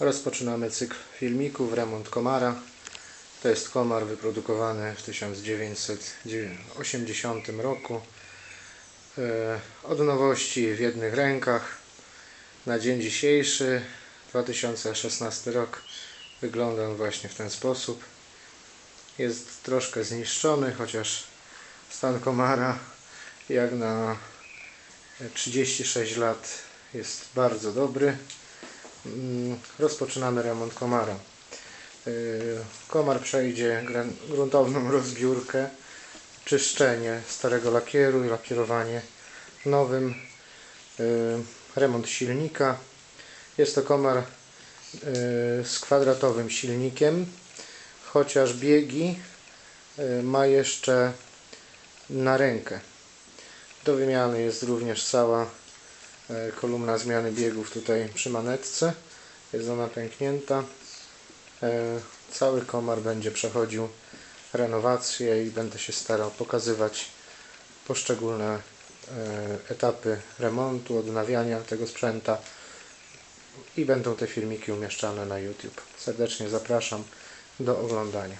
Rozpoczynamy cykl filmików Remont Komara. To jest komar wyprodukowany w 1980 roku. E, Od nowości w jednych rękach. Na dzień dzisiejszy, 2016 rok, wygląda on właśnie w ten sposób. Jest troszkę zniszczony, chociaż stan komara jak na 36 lat jest bardzo dobry. Mm, Rozpoczynamy remont komara. Yy, Komar przejdzie gruntowną rozbiórkę, czyszczenie starego lakieru i lakierowanie nowym, yy, remont silnika. Jest to komar yy, z kwadratowym silnikiem, chociaż biegi ma jeszcze na rękę. Do wymiany jest również cała kolumna zmiany biegów tutaj przy manetce. Jest ona pęknięta. E, Cały komar będzie przechodził renowację i będę się starał pokazywać poszczególne e, etapy remontu, odnawiania tego sprzęta i będą te filmiki umieszczane na YouTube. Serdecznie zapraszam do oglądania.